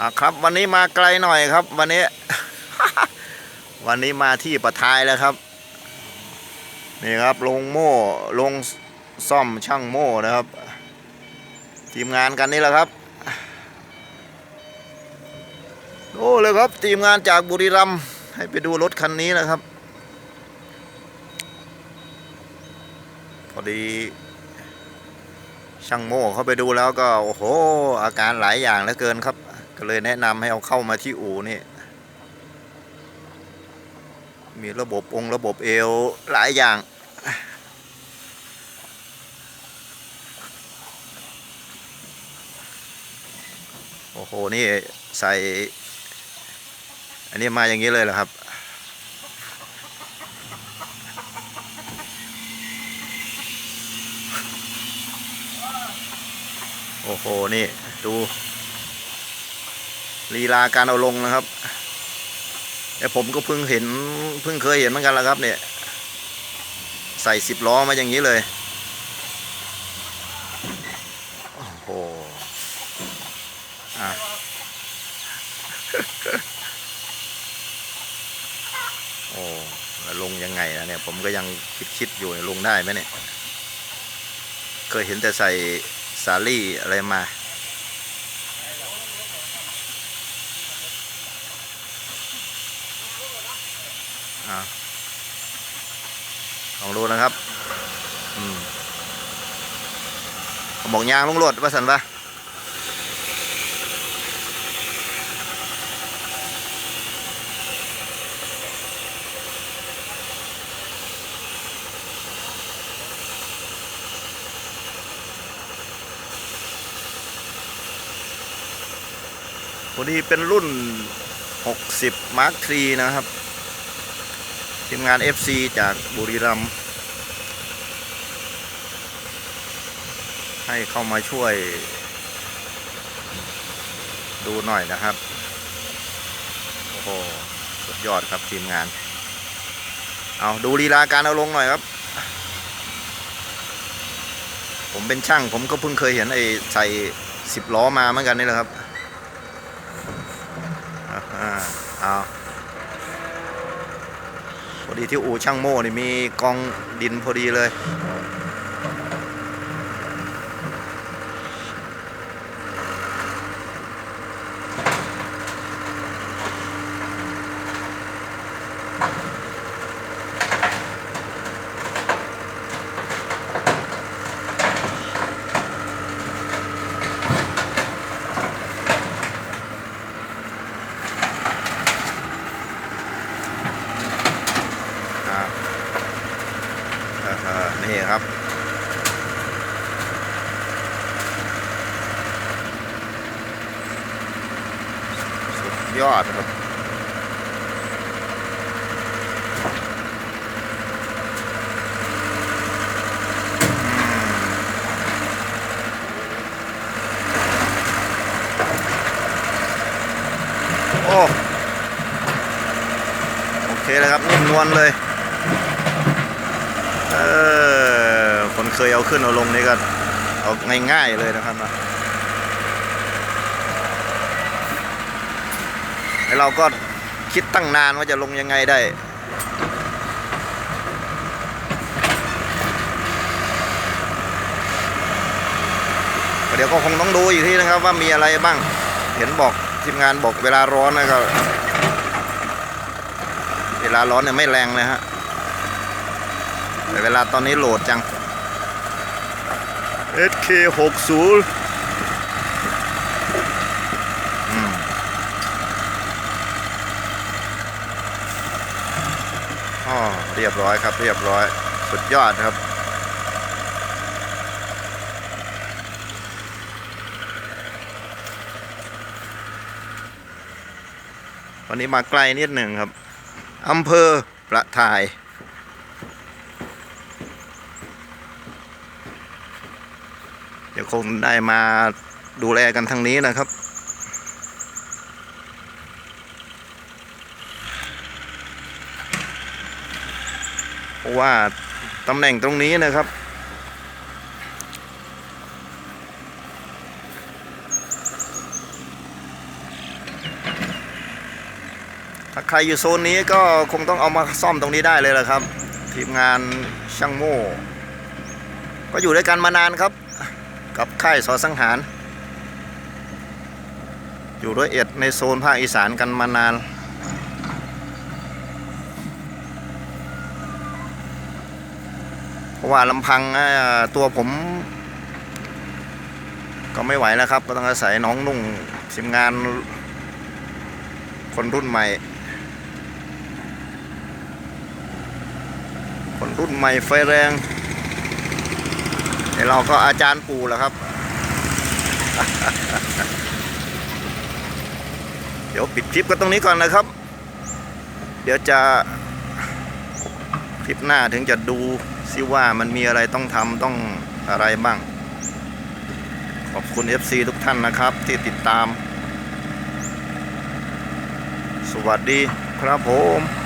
อะครับวันนี้มาไกลหน่อยครับ วันนี้ วันนี้มาที่ปะทายแล้วครับ นี่ครับลงโม่ลงซ่อมช่างโม่นะครับ ทีมงานกันนี่แหละครับโอ้เลยครับทีมงานจากบุรีรัมย์ให้ไปดูรถคันนี้นะครับ พอดีช่างโม่เขาไปดูแล้วก็โอ้โหอาการหลายอย่างเหลือเกินครับ ก็เลยแนะนำให้เอาเข้ามาที่อู่นี่ มีระบบองค์ระบบเอวหลายอย่าง โอ้โห นี่ใส่ อันนี้มาอย่างนี้เลยเหรอครับโอ้โห นี่ ดู ลีลาการเอาลงนะครับแต่ผมก็เพิ่งเห็นเพิ่งเคยเห็นเหมือนกันแล้วครับ เนี่ย ใส่สิบล้อมาอย่างนี้เลยโอ้โหอะโอ้แล้วลงยังไงนะเนี่ย ผมก็ยังคิดคิดอยู่ลงได้ไหมเนี่ย เคยเห็นแต่ใส่สาลี่อะไรมา อะลองดูนะครับอืมบอกยางลงรถว่าสันปะพอดีเป็นรุ่น 60 Mark III นะครับ ทีมงาน FC จากบุรีรัมย์ให้เข้ามาช่วย ดูหน่อยนะครับ โอ้โห สุดยอดครับทีมงาน เอาดูลีลาการเอาลงหน่อยครับ ผมเป็นช่างผมก็เพิ่งเคยเห็นไอ้ใส่สิบล้อมาเหมือนกันนี่แหละครับอ่าเอา พอดีที่อู่ช่างโม่นี่มีกองดินพอดีเลย อ่าเออเออนี่ครับ สุด ยอดครับโอ้โอเคเลยครับนิ่มนวลเลย เออ คนเคยเอาขึ้นเอาลงนี่ก็เอาง่ายๆเลยนะครับนะ เราก็คิดตั้งนานว่าจะลงยังไงได้ เดี๋ยวก็คงต้องดูอีกทีนะครับว่ามีอะไรบ้าง เห็นบอกทีมงานบอกเวลาร้อนนะครับเวลาร้อนเนี่ยไม่แรงเลยฮะแต่เวลาตอนนี้โหลดจัง SK 6 0 เรียบร้อยครับ เรียบร้อย สุดยอดครับ วันนี้มาไกลนิดหนึ่งครับอำเภอประทายเดี๋ยวคงได้มาดูแลกันทางนี้นะครับ เพราะว่าตำแหน่งตรงนี้นะครับ ถ้าใครอยู่โซนนี้ก็คงต้องเอามาซ่อมตรงนี้ได้เลยละครับ ทีมงานช่างโม่ ก็อยู่ด้วยกันมานานครับ กับค่ายสอสังหาร อยู่ด้วยเอ็ดในโซนภาคอีสานกันมานาน เพ ราะว่าลำพังตัวผม ก็ไม่ไหวแล้วครับ ก็ต้องอาศัยน้องนุ่งทีมงานคนรุ่นใหม่ คนรุ่นใหม่ไฟแรงเราก็อาจารย์ปู่แล้วครับ เดี๋ยวปิดคลิปกันตรงนี้ก่อนนะครับ เดี๋ยวจะ คลิปหน้าถึงจะดูซิว่ามันมีอะไรต้องทำต้องอะไรบ้าง ขอบคุณ FC ทุกท่านนะครับที่ติดตาม สวัสดีครับผม